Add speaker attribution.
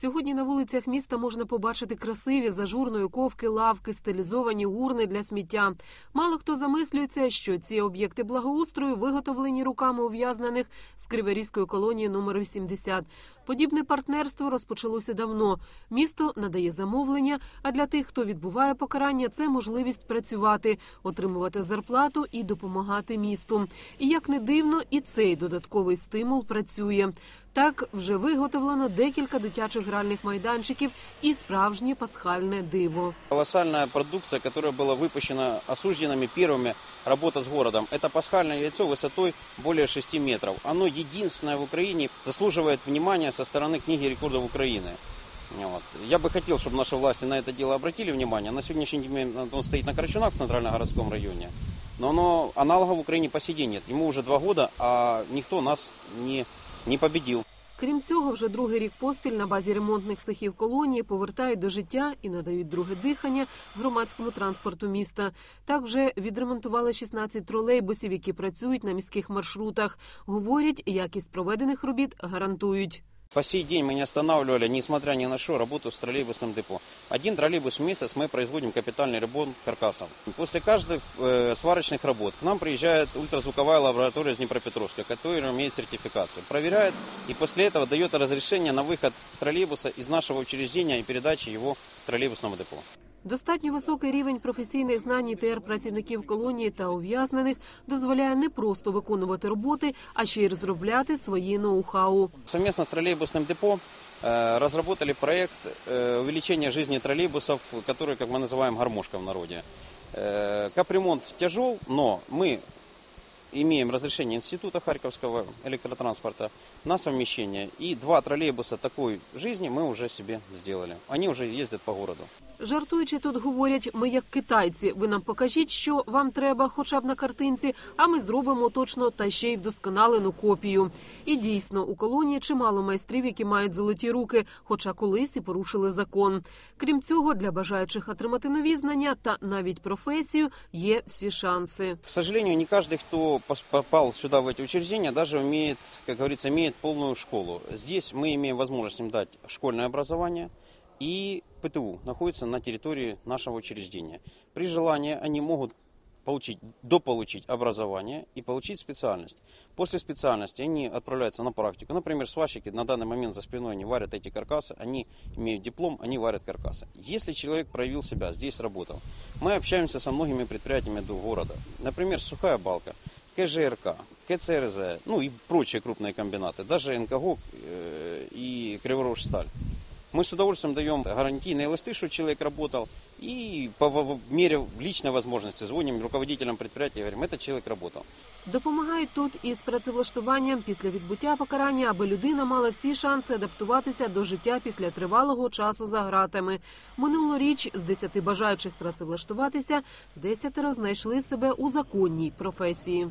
Speaker 1: Сьогодні на вулицях міста можна побачити красиві з ажурної ковки лавки, стилізовані урни для сміття. Мало хто замислюється, що ці об'єкти благоустрою виготовлені руками ув'язнених з Криворізької колонії номер 80. Подібне партнерство розпочалося давно. Місто надає замовлення, а для тих, хто відбуває покарання, це можливість працювати, отримувати зарплату і допомагати місту. І як не дивно, і цей додатковий стимул працює. Так вже виготовлено декілька дитячих гральних майданчиків і справжнє пасхальне диво.
Speaker 2: Колоссальная продукция, которая была выпущена осужденными первыми работа с городом. Это пасхальное яйцо высотой более 6 метров. Оно единственное в Украине, заслуживает внимания со стороны книги рекордов Украины. Вот. Я бы хотел, чтобы наши власти на это дело обратили внимание. На сегодняшний день он стоит на Карачунах в Центрально-городском районе. Но оно, аналога в Украине по сей день нет. Ему уже два года, а никто нас не, не победил.
Speaker 1: Крім цього, вже другий рік поспіль на базі ремонтних цехів колонії повертають до життя і надають друге дихання громадському транспорту міста. Так вже відремонтували 16 тролейбусів, які працюють на міських маршрутах. Говорять, якість проведених робіт гарантують.
Speaker 2: По сей день мы не останавливали, несмотря ни на что, работу с троллейбусным депо. Один троллейбус в месяц мы производим капитальный ремонт каркасов. После каждых э, сварочных работ к нам приезжает ультразвуковая лаборатория из Днепропетровска, которая имеет сертификацию. Проверяет и после этого дает разрешение на выход троллейбуса из нашего учреждения и передачи его троллейбусному депо.
Speaker 1: Достатньо високий рівень професійних знань ІТР працівників колонії та ув'язнених дозволяє не просто виконувати роботи, а ще й розробляти свої ноу-хау.
Speaker 2: Совместно с троллейбусным депо э, разработали проект э, увеличения жизни троллейбусов, который, как мы называем, гармошка в народе. Э, Капремонт тяжел, но мы имеем разрешение Института Харьковского электротранспорта на совмещение. И два троллейбуса такой жизни мы уже себе сделали. Они уже ездят по городу.
Speaker 1: Жартуючи тут говорять, ми як китайці. Ви нам покажіть, що вам треба, хоча б на картинці, а ми зробимо точно та ще й вдосконалену копію. І дійсно, у колонії чимало майстрів, які мають золоті руки, хоча колись і порушили закон. Крім цього, для бажаючих отримати нові знання та навіть професію є всі шанси.
Speaker 2: К сожалению, не каждый, кто пос- попал сюда в эти учреждения, даже умеет, как говорится, имеет полную школу. Здесь мы имеем возможность им дать школьное образование И ПТУ находится на территории нашего учреждения. При желании они могут получить, дополучить образование и получить специальность. После специальности они отправляются на практику. Например, сварщики на данный момент за спиной не варят эти каркасы, они имеют диплом, они варят каркасы. Если человек проявил себя, здесь работал, мы общаемся со многими предприятиями до города. Например, сухая балка, КЖРК, КЦРЗ, ну и прочие крупные комбинаты, даже НКГО э, и Криворожсталь. Мы с удовольствием даем гарантийные листы, что человек работал, и по в- в мере личной возможности звоним руководителям предприятия и говорим, этот человек работал.
Speaker 1: Допомагають тут із працевлаштуванням після відбуття покарання, аби людина мала всі шанси адаптуватися до життя після тривалого часу за ґратами. Минулоріч з десяти бажаючих працевлаштуватися десятеро знайшли себе у законній професії.